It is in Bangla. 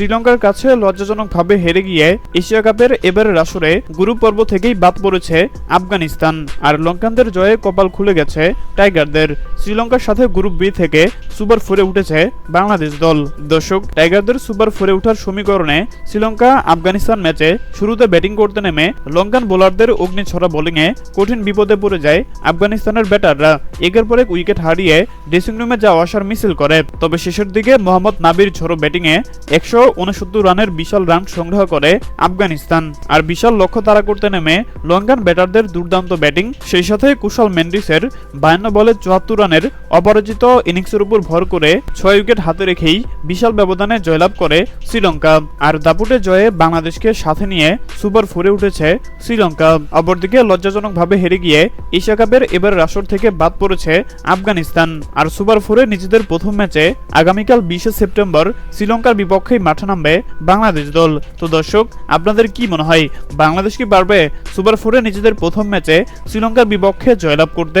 শ্রীলঙ্কার কাছে লজ্জাজনকভাবে হেরে গিয়ে এশিয়া কাপের এবারের আসরে গ্রুপ পর্ব থেকেই বাদ পড়েছে আফগানিস্তান। আর লঙ্কানদের জয়ে কপাল খুলে গেছে টাইগারদের। শ্রীলঙ্কার সাথে গ্রুপ বি থেকে সুপার ফোরে উঠেছে বাংলাদেশ দল। দর্শক, টাইগারদের সুপার ফোরে ওঠার সমীকরণে শ্রীলঙ্কা আফগানিস্তান ম্যাচে শুরুতে ব্যাটিং করতে নেমে লঙ্কান বোলারদের অগ্নিছড়া বোলিংয়ে কঠিন বিপদে পড়ে যায় আফগানিস্তানের ব্যাটাররা। একের পর এক উইকেট হারিয়ে ড্রেসিং রুমে যাওয়া আসার মিছিল করে। তবে শেষের দিকে মোহাম্মদ নাবির ঝোড়ো ব্যাটিংয়ে একশো রানের বিশাল রান সংগ্রহ করে আফগানিস্তান। আর বিশাল লক্ষ্য তারা করতে নেমে লঙ্কান ব্যাটারদের দুর্দান্ত ব্যাটিং। সেই সাথে কুশল মেন্ডিসের বায়ান্ন বলে চুয়াত্তর রানের অপরাজিত ইনিংসের উপর ভর করে ছয় উইকেট হাতে রেখেই বিশাল ব্যবধানে জয়লাভ করে শ্রীলঙ্কা। আর দাপুটে জয়ে বাংলাদেশকে সাথে নিয়ে সুপার ফোরে উঠেছে শ্রীলঙ্কা। অপরদিকে লজ্জাজনকভাবে হেরে গিয়ে এশিয়া কাপের এবার আসর থেকে বাদ পড়েছে আফগানিস্তান। আর সুপার ফোরে নিজেদের প্রথম ম্যাচে আগামীকাল বিশে সেপ্টেম্বর শ্রীলঙ্কার বিপক্ষে মাঠে নামবে বাংলাদেশ দল। তো দর্শক, আপনাদের কি মনে হয়, বাংলাদেশ কি পারবে সুপার ফোরে নিজেদের প্রথম ম্যাচে শ্রীলঙ্কার বিপক্ষে জয়লাভ করতে?